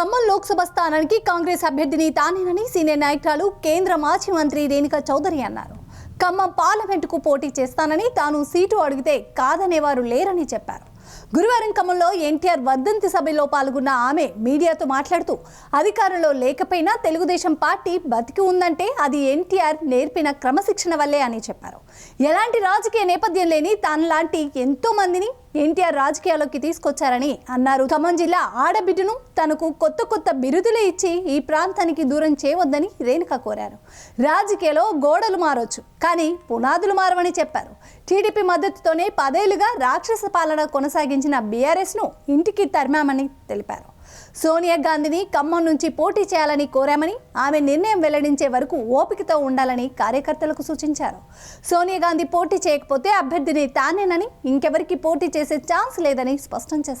ఖమ్మం లోక్సభ స్థానానికి కాంగ్రెస్ అభ్యర్థిని తానేనని సీనియర్ నాయకురాలు కేంద్ర మాజీ మంత్రి రేణుకా చౌదరి అన్నారు. ఖమ్మం పార్లమెంటుకు పోటీ చేస్తానని తాను సీటు అడిగితే కాదనేవారు లేరని చెప్పారు. గురువారం ఖమ్మంలో ఎన్టీఆర్ వర్ధంతి సభలో పాల్గొన్న ఆమె మీడియాతో మాట్లాడుతూ అధికారంలో లేకపోయినా తెలుగుదేశం పార్టీ బతికి ఉందంటే అది ఎన్టీఆర్ నేర్పిన క్రమశిక్షణ వల్లే అని చెప్పారు. ఎలాంటి రాజకీయ నేపథ్యం లేని తనలాంటి ఎంతో మందిని ఎన్టీఆర్ రాజకీయాల్లోకి తీసుకొచ్చారని అన్నారు. ఖమ్మం జిల్లా ఆడబిడ్డను తనకు కొత్త కొత్త బిరుదులు ఇచ్చి ఈ ప్రాంతానికి దూరం చేయవద్దని రేణుక కోరారు. రాజకీయాల్లో గోడలు మారొచ్చు కానీ పునాదులు మారవని చెప్పారు. టీడీపీ మద్దతుతోనే పదేళ్ళుగా రాక్షస పాలన కొనసాగించిన బీఆర్ఎస్ను ఇంటికి తరిమామని తెలిపారు. సోనియా గాంధీని ఖమ్మం నుంచి పోటీ చేయాలని కోరామని ఆమె నిర్ణయం వెల్లడించే వరకు ఓపికతో ఉండాలని కార్యకర్తలకు సూచించారు. సోనియా గాంధీ పోటీ చేయకపోతే అభ్యర్థిని తానేనని ఇంకెవరికి పోటీ చేసే ఛాన్స్ లేదని స్పష్టం చేశారు.